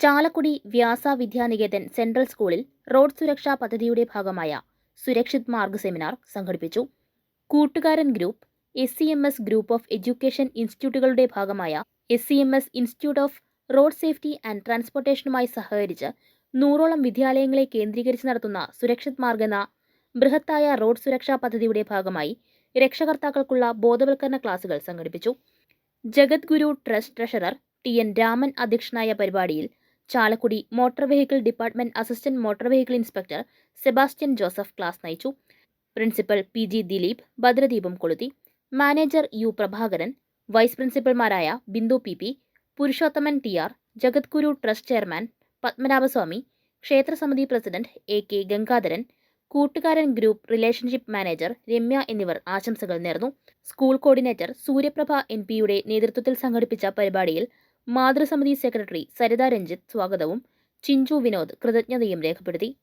Chalakudy Vyasa Vidya Niketan central സ്കൂളിൽ road സുരക്ഷാ പദ്ധതിയുടെ ഭാഗമായ സുരക്ഷിത് മാർഗ് സെമിനാർ സംഘടിപ്പിച്ചു. Koottukaran group S C M S group of education ഇൻസ്റ്റിറ്റ്യൂട്ടുകളുടെ ഭാഗമായ S C M S institute of road safety and ട്രാൻസ്പോർട്ടേഷനുമായി സഹകരിച്ച് നൂറോളം വിദ്യാലയങ്ങളെ കേന്ദ്രീകരിച്ച് നടത്തുന്ന സുരക്ഷിത് മാർഗ് എന്ന ബൃഹത്തായ റോഡ് സുരക്ഷാ പദ്ധതിയുടെ ഭാഗമായി രക്ഷകർത്താക്കൾക്കുള്ള ബോധവൽക്കരണ ക്ലാസുകൾ സംഘടിപ്പിച്ചു. Jagadguru trust treasurer T N Raman അധ്യക്ഷനായ പരിപാടിയിൽ Chalakudy motor vehicle department assistant motor vehicle inspector Sebastian Joseph class നയിച്ചു. പ്രിൻസിപ്പൽ പി ജി ദിലീപ് ഭദ്രദീപം കൊളുത്തി manager U Prabhakaran vice പ്രിൻസിപ്പൽമാരായ Bindu P P Purushothaman T R Jagadguru trust chairman Padmanabhaswamy ക്ഷേത്രസമിതി president A K Gangadharan Koottukaran group relationship manager Ramya എന്നിവർ ആശംസകൾ നേർന്നു. School coordinator Suryaprabha N പിയുടെ നേതൃത്വത്തിൽ സംഘടിപ്പിച്ച പരിപാടിയിൽ മാതൃസമിതി സെക്രട്ടറി സരിത രഞ്ജിത്ത് സ്വാഗതവും. ചിഞ്ചു വിനോദ് കൃതജ്ഞതയും രേഖപ്പെടുത്തി.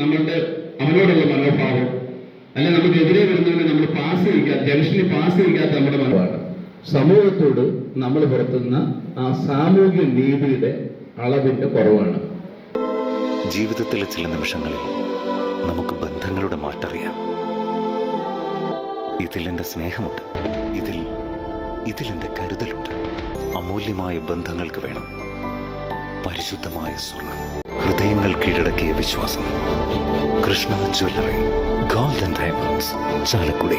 നമുക്ക് അവനോടുള്ള മനോഭാവം അല്ലെ എതിരെ നമ്മൾ പാസ് ജംഗ്ഷനിൽ പാസ് ചെയ്യിക്കാത്ത നമ്മുടെ മനോഭാവം. സമൂഹത്തോട് നമ്മൾ പുറത്തുന്ന ആ സാമൂഹ്യ നീതിയുടെ അളവിന്റെ കുറവാണ്. ജീവിതത്തിലെ ചില നിമിഷങ്ങളിൽ നമുക്ക് ബന്ധങ്ങളുടെ മാറ്ററിയാം. ഇതിൽ എന്റെ സ്നേഹമുണ്ട്. ഇതിൽ ഇതിൽ എന്റെ കരുതലുണ്ട്. അമൂല്യമായ ബന്ധങ്ങൾക്ക് വേണം. പരിശുദ്ധമായ സ്വർണം. ഹൃദയങ്ങൾ കീഴടക്കിയ വിശ്വാസം. Krishna jewellery golden diamonds Chalakudy.